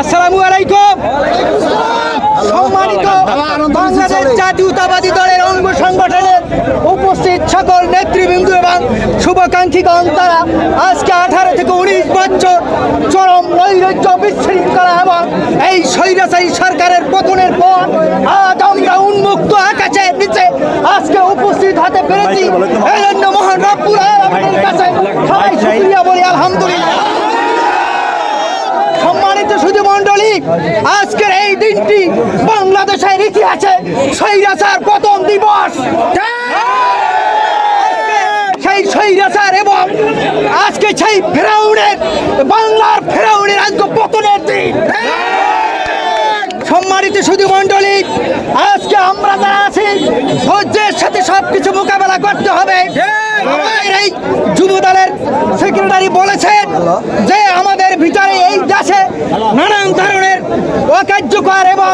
আসসালামু আলাইকুম। সম্মানিত বাংলাদেশ জাতীয়তাবাদী দলের অঙ্গ সংগঠনের উপস্থিত সকল নেতৃবৃন্দ এবং শুভাকাঙ্ক্ষীগণ, তারা আজকে আঠারো থেকে উনিশ বছর চরম নৈরাজ্য বিশৃঙ্খলা এবং এই স্বৈরাচারী সরকারের পতনের পর আজ আমরা উন্মুক্ত আকাশের নিচে আজকে উপস্থিত হতে পেরেছি এই জন্য মহান রব্বুল আলামিনের কাছে সবাই শুকরিয়া বলি আলহামদুলিল্লাহ সম্মানিত সুধী মন্ডলী আজকের এই দিনটি বাংলাদেশের ইতিহাসে স্বৈরাচার পতন দিবস। সেই স্বৈরাচার এবং আজকে সেই ফেরাউনের, বাংলার ফেরাউনের আজকে পতনের দিন। সম্মানিত সুধী মন্ডলী আজকে আমরা যারা আছি ধৈর্যের সাথে সবকিছু মোকাবেলা করতে হবে। এই যুব দলের সেক্রেটারি বলেছেন যে ভিতরে এই দেশে নানান ধরনের অকার্যকর এবং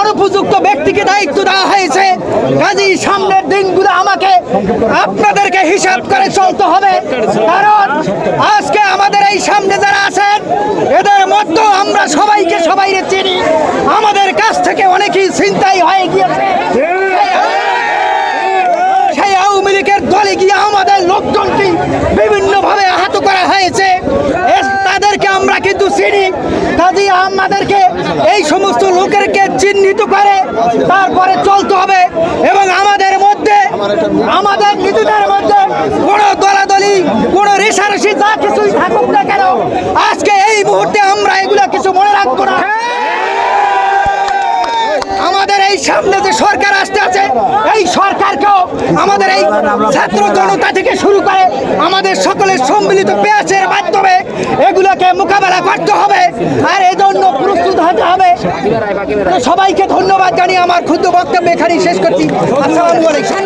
অনুপযুক্ত ব্যক্তিকে দায়িত্ব দেওয়া হয়েছে। কাজী, সামনের দিনগুলো আমাকে আপনাদেরকে হিসাব করে চলতে হবে। কারণ আজকে আমাদের এই সামনে যারা আছেন, এদের মধ্যে আমরা সবাইকে সবাই চিনি। আমাদের কাছ থেকে অনেকেই চিন্তাই হয়ে গিয়েছে সেই আওয়ামী লীগের দলে গিয়ে আমাদের লোকজনকে বিভিন্নভাবে আহত করা হয়েছে এ- তাদেরকে আমরা কিন্তু চিনি কাজে আমাদেরকে এই সমস্ত লোকেরকে চিহ্নিত করে তারপরে চলতে হবে এবং আমাদের মধ্যে, আমাদের নিজেদের মধ্যে কোনো দলাদলি, কোনো রেশারেশি যা কিছুই থাকুক না কেন, আজকে এই মুহূর্তে আমরা এগুলো কিছু মনে রাখব না। আমাদের এই সামনে যে সরকার আসতে আছে, এই সরকারকেও আমাদের এই ছাত্র জনতা থেকে শুরু করে আমাদের সকলের সম্মিলিত মাধ্যমে এগুলোকে মোকাবেলা করতে হবে। আর এই জন্য প্রস্তুত হতে হবে। সবাইকে ধন্যবাদ জানিয়ে আমার ক্ষুদ্র বক্তব্য এখানেই শেষ করছি। আসসালামু আলাইকুম।